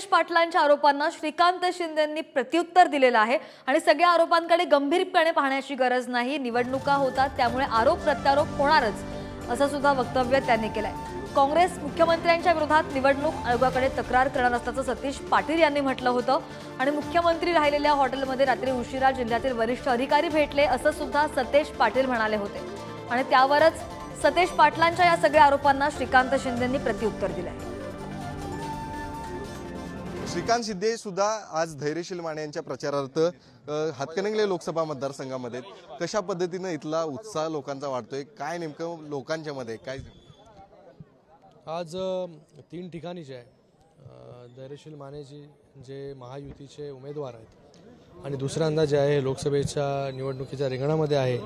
सतेज पाटलांच्या आरोपांना श्रीकांत शिंदेंनी प्रत्युत्तर दिलेलं आहे. आणि सगळ्या आरोपांकडे गंभीरपणे पाहण्याची गरज नाही. निवडणुका होतात त्यामुळे आरोप प्रत्यारोप होणारच असं सुद्धा वक्तव्य त्यांनी केलंय. काँग्रेस मुख्यमंत्र्यांच्या विरोधात निवडणूक आयोगाकडे तक्रार करणार असल्याचं सतीश पाटील यांनी म्हटलं होतं. आणि मुख्यमंत्री राहिलेल्या हॉटेलमध्ये रात्री उशिरा जिल्ह्यातील वरिष्ठ अधिकारी भेटले असं सुद्धा सतेश पाटील म्हणाले होते. आणि त्यावरच सतेश पाटलांच्या या सगळ्या आरोपांना श्रीकांत शिंदेंनी प्रत्युत्तर दिलंय. श्रीकांत शिंदे सुद्धा आज धैर्यशील माने यांच्या प्रचारार्थ हातकणंगले लोकसभा मतदारसंघामध्ये. कशा पद्धतीनं इथला उत्साह लोकांचा वाढतोय? काय नेमकं लोकांच्या मध्ये? काय आज तीन ठिकाणी जे आहे धैर्यशील मानेजी जे महायुतीचे उमेदवार आहेत आणि दुसऱ्यांदा जे आहे लोकसभेच्या निवडणुकीच्या रिंगणामध्ये आहे.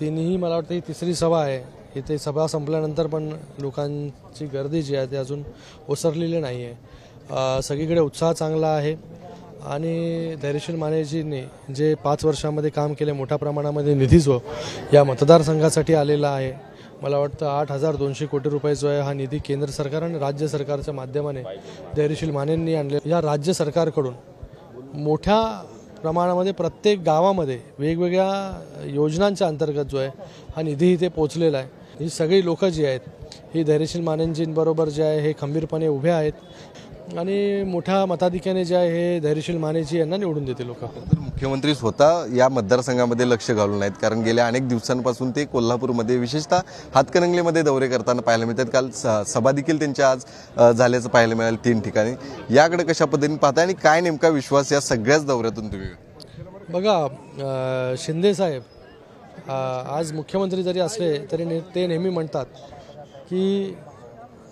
तिन्ही मला वाटतं ही तिसरी सभा आहे. इथे सभा संपल्यानंतर पण लोकांची गर्दी जी आहे ती अजून ओसरलेली नाही आहे सगळीकडे उत्साह चांगला आहे. आणि धैर्यशील मानेजींनी जे पाच वर्षामध्ये काम केले मोठ्या प्रमाणामध्ये निधी जो या मतदारसंघासाठी आलेला आहे. मला वाटतं आठ हजार दोनशे कोटी रुपये जो आहे हा निधी केंद्र सरकार आणि राज्य सरकारच्या माध्यमाने धैर्यशील मानेंनी आणले या राज्य सरकारकडून मोठ्या प्रमाणामध्ये प्रत्येक गावामध्ये वेगवेगळ्या योजनांच्या अंतर्गत जो आहे हा निधी इथे पोचलेला आहे. ही सगळी लोकं जी आहेत ही धैर्यशील मानेंजींबरोबर जे आहे हे खंबीरपणे उभे आहेत. आणि मोठ्या मताधिक्याने जे आहे हे धैर्यशील मानेजी यांना निवडून देते लोक. तर मुख्यमंत्री स्वतः या मतदारसंघामध्ये लक्ष घालून आहेत कारण गेल्या अनेक दिवसांपासून ते कोल्हापूरमध्ये विशेषतः हातकणंगलेमध्ये दौरे करताना पाहायला मिळतात. काल स- सभा देखील त्यांच्या आज झाल्याचं पाहायला मिळालं तीन ठिकाणी. याकडे कशा पद्धतीने पाहताय आणि काय नेमका विश्वास या सगळ्याच दौऱ्यातून तुम्ही? बघा शिंदे साहेब आज मुख्यमंत्री जरी असले तरी ने ते नेहमी म्हणतात की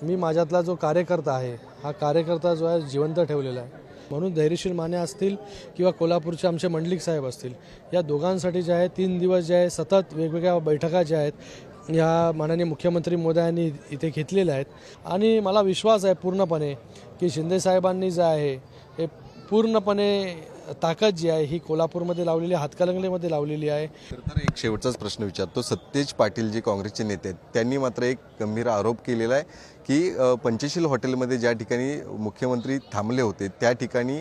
मी माझ्यातला जो कार्यकर्ता आहे हा कार्यकर्ता जो आहे जिवंत ठेवलेला आहे. म्हणून धैर्यशील माने असतील किंवा कोल्हापूरचे आमचे मंडलिक साहेब असतील या दोघांसाठी जे आहे तीन दिवस जे आहे सतत वेगवेगळ्या बैठका ज्या आहेत या माननीय मुख्यमंत्री मोदयांनी इथे घेतलेल्या आहेत. आणि मला विश्वास आहे पूर्णपणे की शिंदे साहेबांनी जे आहे हे पूर्णपणे ताकद जी आहे ही कोल्हापूरमध्ये लावलेली आहे हातकलंगलेमध्ये लावलेली आहे. तर एक शेवटचाच प्रश्न विचारतो. सतेज पाटील जे काँग्रेसचे नेते आहेत त्यांनी मात्र एक गंभीर आरोप केलेला आहे की पंचशील हॉटेलमध्ये ज्या ठिकाणी मुख्यमंत्री थांबले होते त्या ठिकाणी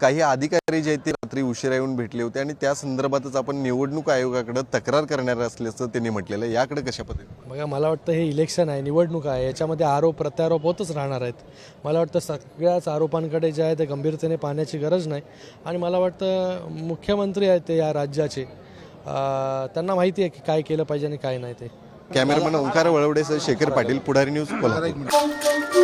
काही अधिकारी जे आहेत ते रात्री उशिरा येऊन भेटले होते आणि त्या संदर्भातच आपण निवडणूक आयोगाकडे तक्रार करणार असल्याचं त्यांनी म्हटलेलं आहे. याकडे कशा पद्धतीने? बघा मला वाटतं हे इलेक्शन आहे निवडणूक आहे याच्यामध्ये आरोप प्रत्यारोप होतच राहणार आहेत. मला वाटतं सगळ्याच आरोपांकडे जे आहे ते गंभीरतेने पाहण्याची गरज नाही. आणि मला वाटतं मुख्यमंत्री आहेत ते या राज्याचे. त्यांना माहिती आहे की काय केलं पाहिजे आणि काय नाही ते. Cameraman Omkar Walwade sir Shekhar Patil Pudhari news Kolhapur.